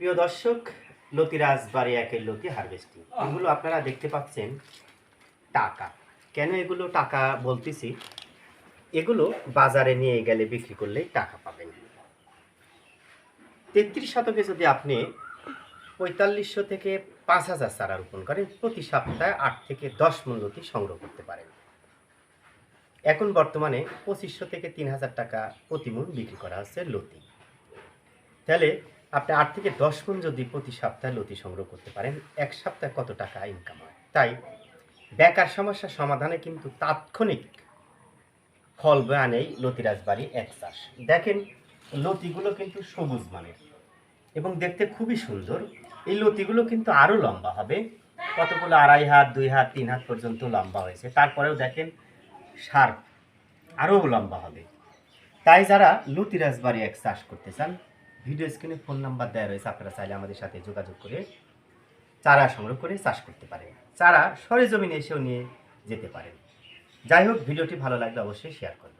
প্রিয় দর্শক লতিরাজ বাড়ি একের লতি হারভেস্টিং। এগুলো আপনারা দেখতে পাচ্ছেন টাকা। কেন এগুলো টাকা বলতেছি? এগুলো বাজারে নিয়ে গেলে বিক্রি করলেই টাকা পাবেন। তেত্রিশ শতকে যদি আপনি পঁয়তাল্লিশশো থেকে পাঁচ হাজার চারা রোপণ করেন প্রতি সপ্তাহে আট থেকে দশ লতি সংগ্রহ করতে পারেন। এখন বর্তমানে পঁচিশশো থেকে তিন হাজার টাকা প্রতি মন বিক্রি করা হচ্ছে লতি। তাহলে আপনি আট থেকে দশ গুণ যদি প্রতি সপ্তাহে লতি সংগ্রহ করতে পারেন, এক সপ্তাহে কত টাকা ইনকাম হয়? তাই বেকার সমস্যা সমাধানে কিন্তু তাৎক্ষণিক ফল বয়ে আনেই লতিরাজ এক চাষ দেখেন, লতিগুলো কিন্তু সবুজ মানের এবং দেখতে খুবই সুন্দর। এই লতিগুলো কিন্তু আরও লম্বা হবে। কতগুলো আড়াই হাত, দুই হাত, তিন হাত পর্যন্ত লম্বা হয়েছে। তারপরেও দেখেন শার্প আরও লম্বা হবে। তাই যারা লতিরাজ বাড়ি এক চাষ করতে চান ভিডিও স্ক্রিনে ফোন নাম্বার দেওয়া রয়েছে, আপনারা চাইলে আমাদের সাথে যোগাযোগ করে চারা সংগ্রহ করে চাষ করতে পারেন। চারা সরেজমিনে এসেও নিয়ে যেতে পারেন। যাই হোক, ভিডিওটি ভালো লাগলে অবশ্যই শেয়ার করবেন।